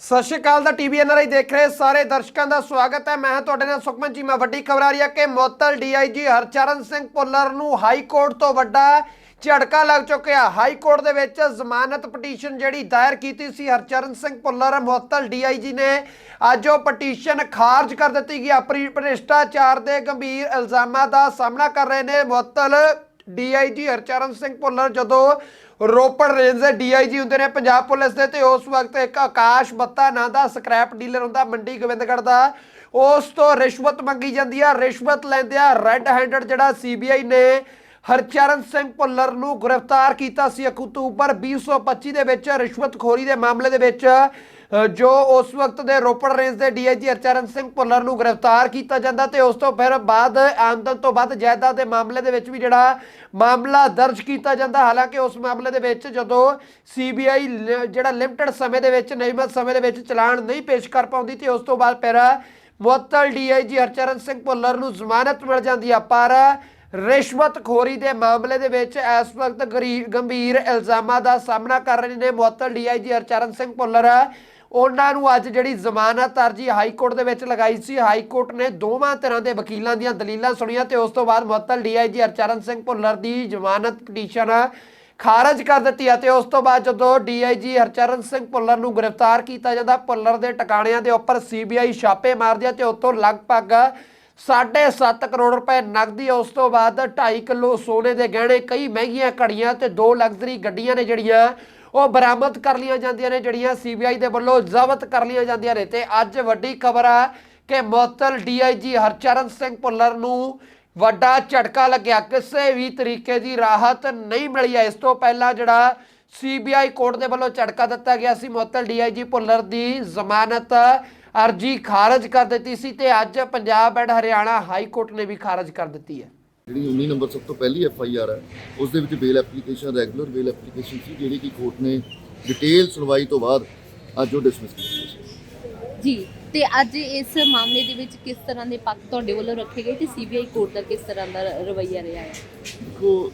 ਸਤਿ ਸ਼੍ਰੀ ਅਕਾਲ ਦਾ TV NRI ਦੇਖ ਰਹੇ ਸਾਰੇ ਦਰਸ਼ਕਾਂ ਦਾ ਸਵਾਗਤ ਹੈ। ਮੈਂ ਤੁਹਾਡੇ ਨਾਲ ਸੁਖਮਨ ਚੀਮਾ ਵੱਡੀ ਖਬਰ ਆ ਰਹੀ ਹੈ ਕਿ ਮੁਅੱਤਲ ਡੀਆਈਜੀ ਹਰਚਰਨ ਸਿੰਘ ਭੁੱਲਰ ਨੂੰ ਹਾਈ ਕੋਰਟ ਤੋਂ ਵੱਡਾ ਝਟਕਾ ਲੱਗ ਚੁੱਕਿਆ। ਹਾਈ ਕੋਰਟ ਦੇ ਵਿੱਚ ਜ਼ਮਾਨਤ ਪਟੀਸ਼ਨ ਜਿਹੜੀ ਦਾਇਰ ਕੀਤੀ ਸੀ ਹਰਚਰਨ ਸਿੰਘ ਭੁੱਲਰ, ਮੁਅੱਤਲ ਡੀਆਈਜੀ ਨੇ। ਅੱਜ ਉਹ ਪਟੀਸ਼ਨ ਖਾਰਜ ਕਰ ਦਿੱਤੀ ਗਈ। ਆਪਣੀ ਭ੍ਰਿਸ਼ਟਾਚਾਰ ਦੇ ਗੰਭੀਰ ਇਲਜ਼ਾਮਾਂ ਦਾ ਸਾਹਮਣਾ ਕਰ ਰਹੇ ਨੇ ਮੁਅੱਤਲ। ਡੀਆਈਜੀ ਹਰਚਰਨ ਸਿੰਘ ਭੁੱਲਰ ਜਦੋਂ ਰੋਪੜ ਰੇਂਜ ਦੇ ਡੀਆਈਜੀ ਹੁੰਦੇ ਨੇ, ਪੰਜਾਬ ਪੁਲਿਸ ਦੇ, ਤੇ ਉਸ ਵਕਤ ਇੱਕ ਆਕਾਸ਼ ਬੱਤਾ ਨਾਂ ਦਾ ਸਕ੍ਰੈਪ ਡੀਲਰ ਹੁੰਦਾ ਮੰਡੀ ਗੋਬਿੰਦਗੜ੍ਹ ਦਾ। ਉਸ ਤੋਂ ਰਿਸ਼ਵਤ ਮੰਗੀ ਜਾਂਦੀ ਆ, ਰਿਸ਼ਵਤ ਲੈਂਦਿਆਂ ਰੈੱਡ ਹੈਂਡਡ ਜਿਹੜਾ ਸੀਬੀਆਈ ਨੇ ਹਰਚਰਨ ਸਿੰਘ ਭੁੱਲਰ ਨੂੰ ਗ੍ਰਿਫਤਾਰ ਕੀਤਾ ਸੀ ਅਕਤੂਬਰ 2025 ਦੇ ਵਿੱਚ ਰਿਸ਼ਵਤਖੋਰੀ ਦੇ ਮਾਮਲੇ ਦੇ ਵਿੱਚ ਜੋ ਉਸ ਵਕਤ ਦੇ ਰੋਪੜ ਰੇਂਜ ਦੇ ਡੀਆਈਜੀ ਹਰਚਰਨ ਸਿੰਘ ਭੁੱਲਰ ਨੂੰ ਗ੍ਰਿਫਤਾਰ ਕੀਤਾ ਜਾਂਦਾ ਤੇ ਉਸ ਤੋਂ ਫਿਰ ਬਾਅਦ ਆਮਦਨ ਤੋਂ ਬਾਅਦ ਜਾਇਦਾਦ ਦੇ ਮਾਮਲੇ ਦੇ ਵਿੱਚ ਵੀ ਜਿਹੜਾ ਮਾਮਲਾ ਦਰਜ ਕੀਤਾ ਜਾਂਦਾ। ਹਾਲਾਂਕਿ ਉਸ ਮਾਮਲੇ ਦੇ ਵਿੱਚ ਜਦੋਂ ਸੀਬੀਆਈ ਜਿਹੜਾ ਲਿਮਟਿਡ ਸਮੇਂ ਦੇ ਵਿੱਚ, ਨਿਯਮਤ ਸਮੇਂ ਦੇ ਵਿੱਚ ਚਲਾਨ ਨਹੀਂ ਪੇਸ਼ ਕਰ ਪਾਉਂਦੀ ਤੇ ਉਸ ਤੋਂ ਬਾਅਦ ਫਿਰ ਮੁਅੱਤਲ ਡੀਆਈਜੀ ਹਰਚਰਨ ਸਿੰਘ ਭੁੱਲਰ ਨੂੰ ਜ਼ਮਾਨਤ ਮਿਲ ਜਾਂਦੀ ਆ। ਪਰ ਰਿਸ਼ਵਤਖੋਰੀ ਦੇ ਮਾਮਲੇ ਦੇ ਵਿੱਚ ਇਸ ਵਕਤ ਗਰੀ- ਗੰਭੀਰ ਇਲਜ਼ਾਮਾਂ ਦਾ ਸਾਹਮਣਾ ਕਰ ਰਹੇ ਨੇ ਮੁਅੱਤਲ ਡੀਆਈਜੀ ਹਰਚਰਨ ਸਿੰਘ ਭੁੱਲਰ। ਉਹਨਾਂ ਨੂੰ ਅੱਜ ਜਿਹੜੀ ਜ਼ਮਾਨਤ ਅਰਜੀ ਹਾਈ ਕੋਰਟ ਦੇ ਵਿੱਚ ਲਗਾਈ ਸੀ ਹਾਈ ਕੋਰਟ ਨੇ ਦੋਵਾਂ ਤਰ੍ਹਾਂ ਦੇ ਵਕੀਲਾਂ ਦੀਆਂ ਦਲੀਲਾਂ ਸੁਣੀਆਂ ਤੇ ਉਸ ਤੋਂ ਬਾਅਦ ਮੁਅੱਤਲ ਡੀਆਈਜੀ ਹਰਚਰਨ ਸਿੰਘ ਭੁੱਲਰ ਦੀ ਜ਼ਮਾਨਤ ਪਟੀਸ਼ਨ ਖਾਰਜ ਕਰ ਦਿੱਤੀ ਅਤੇ ਉਸ ਤੋਂ ਬਾਅਦ ਜਦੋਂ ਡੀਆਈਜੀ ਹਰਚਰਨ ਸਿੰਘ ਭੁੱਲਰ ਨੂੰ ਗ੍ਰਿਫਤਾਰ ਕੀਤਾ ਜਾਂਦਾ, ਭੁੱਲਰ ਦੇ ਟਿਕਾਣਿਆਂ ਦੇ ਉੱਪਰ ਸੀਬੀਆਈ ਛਾਪੇ ਮਾਰਦੀ ਹੈ ਤੇ ਉੱਥੋਂ ਲਗਭਗ 7.5 ਕਰੋੜ ਰੁਪਏ ਨਕਦੀ ਉਸ ਤੋਂ ਬਾਅਦ 2.5 ਕਿਲੋ ਸੋਨੇ ਦੇ ਗਹਿਣੇ, ਕਈ ਮਹਿੰਗੀਆਂ ਘੜੀਆਂ ਤੇ ਦੋ ਲਗਜ਼ਰੀ ਗੱਡੀਆਂ ਨੇ ਜਿਹੜੀਆਂ ਉਹ ਬਰਾਮਦ ਕਰ ਲਈਆਂ ਜਾਂਦੀਆਂ ਨੇ, ਜਿਹੜੀਆਂ ਸੀਬੀਆਈ ਦੇ ਵੱਲੋਂ ਜ਼ਬਤ ਕਰ ਲਈਆਂ ਜਾਂਦੀਆਂ ਨੇ। ਤੇ ਅੱਜ ਵੱਡੀ ਖਬਰ ਆ ਕਿ ਮੁਅੱਤਲ ਡੀਆਈਜੀ ਹਰਚਰਨ ਸਿੰਘ ਭੁੱਲਰ ਨੂੰ ਵੱਡਾ ਝਟਕਾ ਲੱਗਿਆ। ਕਿਸੇ ਵੀ ਤਰੀਕੇ ਦੀ ਰਾਹਤ ਨਹੀਂ ਮਿਲੀ ਹੈ। ਇਸ ਤੋਂ ਪਹਿਲਾਂ ਜਿਹੜਾ ਸੀਬੀਆਈ ਕੋਰਟ ਦੇ ਵੱਲੋਂ ਝਟਕਾ ਦਿੱਤਾ ਗਿਆ ਸੀ, ਮੁਅੱਤਲ ਡੀਆਈਜੀ ਭੁੱਲਰ ਦੀ ਜ਼ਮਾਨਤ ਅਰਜੀ ਖਾਰਜ ਕਰ ਦਿੱਤੀ ਸੀ ਤੇ ਅੱਜ Punjab and Haryana high court ਨੇ ਵੀ ਖਾਰਜ ਕਰ ਦਿੱਤੀ ਹੈ। ਜਿਹੜੀ 19 ਨੰਬਰ ਸਭ ਤੋਂ ਪਹਿਲੀ ਐਫ ਆਈ ਆਰ ਹੈ ਉਸ ਦੇ ਵਿੱਚ bail application regular bail application ਸੀ ਜਿਹੜੀ ਕਿ ਕੋਰਟ ਨੇ ਡਿਟੇਲ ਸੁਣਵਾਈ ਤੋਂ ਬਾਅਦ ਅੱਜ ਉਹ ਡਿਸਮਿਸ ਕੀਤੀ ਸੀ। ਜੀ ਤੇ ਅੱਜ ਇਸ ਮਾਮਲੇ ਦੇ ਵਿੱਚ ਕਿਸ ਤਰ੍ਹਾਂ ਦੇ ਪੱਖ ਤੁਹਾਡੇ ਵੱਲੋਂ ਰੱਖੇ ਗਏ ਤੇ ਸੀਬੀਆਈ ਕੋਰਟ ਦਾ ਕਿਸ ਤਰ੍ਹਾਂ ਦਾ ਰਵੱਈਆ ਰਿਹਾ ਹੈ? ਦੇਖੋ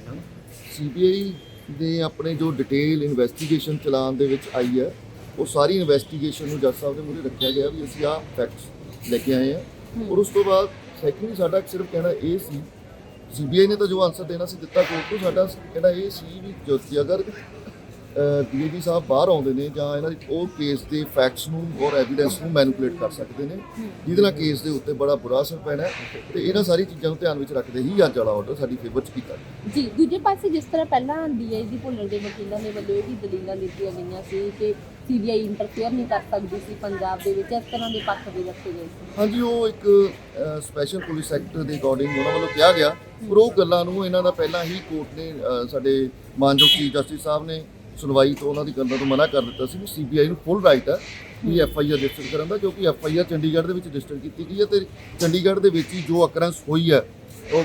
ਸੀਬੀਆਈ ਦੇ ਆਪਣੇ ਜੋ ਡਿਟੇਲ ਇਨਵੈਸਟੀਗੇਸ਼ਨ ਚਲਾਨ ਦੇ ਵਿੱਚ ਆਈ ਹੈ ਉਹ ਸਾਰੀ ਇਨਵੈਸਟੀਗੇਸ਼ਨ ਨੂੰ ਜੱਜ ਸਾਹਿਬ ਦੇ ਮੂਹਰੇ ਰੱਖਿਆ ਗਿਆ ਵੀ ਅਸੀਂ ਆਹ ਫੈਕਟਸ ਲੈ ਕੇ ਆਏ ਹਾਂ। ਔਰ ਉਸ ਤੋਂ ਬਾਅਦ ਸੈਕੰਡਲੀ ਸਾਡਾ ਸਿਰਫ ਕਹਿਣਾ ਇਹ ਸੀ ਸੀਬੀਆਈ ਨੇ ਤਾਂ ਜੋ ਆਨਸਰ ਦੇਣਾ ਸੀ, ਦਿੱਤਾ ਕੋਰਟ ਨੂੰ ਸਾਡਾ ਕਹਿਣਾ ਇਹ ਸੀ ਵੀ ਜੋ ਕਿ ਅਗਰ ਡੀਜੀ ਸਾਹਿਬ ਬਾਹਰ ਆਉਂਦੇ ਨੇ ਜਾਂ ਇਹਨਾਂ ਦੀ ਉਹ ਕੇਸ ਦੇ ਫੈਕਟਸ ਨੂੰ ਔਰ ਐਵੀਡੈਂਸ ਨੂੰ ਮੈਨੀਪੂਲੇਟ ਕਰ ਸਕਦੇ ਨੇ। ਜਿਹਦੇ ਨਾਲ ਕੇਸ ਦੇ ਉੱਤੇ ਬੜਾ ਬੁਰਾ ਅਸਰ ਪੈਣਾ ਤੇ ਇਹਨਾਂ ਸਾਰੀ ਚੀਜ਼ਾਂ ਨੂੰ ਧਿਆਨ ਵਿੱਚ ਰੱਖਦੇ ਹੀ ਅੱਜ ਵਾਲਾ ਆਰਡਰ ਸਾਡੀ ਫੇਵਰ ਚ ਕੀਤਾ ਜੀ ਦੂਜੇ ਪਾਸੇ ਜਿਸ ਤਰ੍ਹਾਂ ਪਹਿਲਾਂ ਡੀਆਈਜੀ ਭੁੱਲਰ ਦੇ ਵਕੀਲਾਂ ਦੇ ਵੱਲੋਂ ਇਹ ਵੀ ਦਲੀਲਾਂ ਦਿੱਤੀਆਂ ਗਈਆਂ ਸੀ ਕਿ ਸੀਬੀਆਈ ਇੰਟਰਫੇਅਰ ਨਹੀਂ ਕਰ ਸਕਦੀ ਸੀ ਪੰਜਾਬ ਦੇ ਵਿੱਚ ਇਸ ਤਰ੍ਹਾਂ ਦੇ ਪੱਖ ਵੀ ਰੱਖੇ ਗਏ ਸੀ। ਹਾਂਜੀ ਉਹ ਇੱਕ ਸਪੈਸ਼ਲ ਪੁਲਿਸ ਐਕਟ ਦੇ ਅਕੋਰਡਿੰਗ ਉਹਨਾਂ ਵੱਲੋਂ ਕਿਹਾ ਗਿਆ। ਪਰ ਉਹ ਗੱਲਾਂ ਨੂੰ ਇਹਨਾਂ ਦਾ ਪਹਿਲਾਂ ਹੀ ਕੋਰਟ ਨੇ ਸਾਡੇ ਮਾਨਯੋਗ ਚੀਫ ਜਸਟਿਸ ਸਾਹਿਬ ਨੇ ਸੁਣਵਾਈ ਤੋਂ ਉਹਨਾਂ ਦੀ ਗੱਲਾਂ ਤੋਂ ਮਨਾ ਕਰ ਦਿੱਤਾ ਸੀ ਕਿ ਸੀਬੀਆਈ ਨੂੰ ਫੁੱਲ ਰਾਈਟ ਹੈ ਵੀ ਐਫ ਆਈ ਆਰ ਰਜਿਸਟਰ ਕਰਨ ਦਾ ਕਿਉਂਕਿ ਐਫ ਆਈ ਆਰ ਚੰਡੀਗੜ੍ਹ ਦੇ ਵਿੱਚ ਰਜਿਸਟਰ ਕੀਤੀ ਗਈ ਹੈ ਤੇ ਚੰਡੀਗੜ੍ਹ ਦੇ ਵਿੱਚ ਹੀ ਜੋ ਅਕਰੈਂਸ ਹੋਈ ਹੈ ਉਹ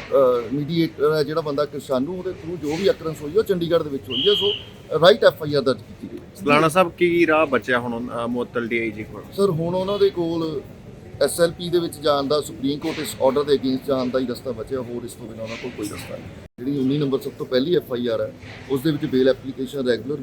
ਮੀਡੀਏਟਰ ਹੈ ਜਿਹੜਾ ਬੰਦਾ ਕਿਸਾਨੂ ਉਹਦੇ ਥਰੂ ਜੋ ਵੀ ਅਕਰੈਂਸ ਹੋਈ ਹੈ ਉਹ ਚੰਡੀਗੜ੍ਹ ਦੇ ਵਿੱਚ ਹੋਈ ਹੈ so right F I R ਦਰਜ ਕੀਤੀ ਗਈ ਸਲਾਣਾ ਸਾਹਿਬ ਕੀ ਰਾਹ ਬਚਿਆ ਹੁਣ ਮੁਅੱਤਲ ਡੀਆਈਜੀ ਕੋਲ? ਸਰ ਹੁਣ ਉਹਨਾਂ ਦੇ ਕੋਲ ਐਸਐਲਪੀ ਦੇ ਵਿੱਚ ਜਾਣ ਦਾ ਸੁਪਰੀਮ ਕੋਰਟ ਇਸ ਆਰਡਰ ਦੇ ਅਗੇਂਸਟ ਜਾਣ ਦਾ ਹੀ ਰਸਤਾ ਬਚਿਆ ਹੋਰ ਇਸ ਤੋਂ ਬਿਨਾਂ ਉਹਨਾਂ ਕੋਲ ਕੋਈ ਰਸਤਾ ਨਹੀਂ। ਜਿਹੜੀ 19 ਨੰਬਰ ਸਭ ਤੋਂ ਪਹਿਲੀ ਐਫ ਆਈ ਆਰ ਹੈ ਉਸ ਦੇ ਵਿੱਚ ਬੇਲ ਐਪਲੀਕੇਸ਼ਨ ਰੈਗੂਲਰ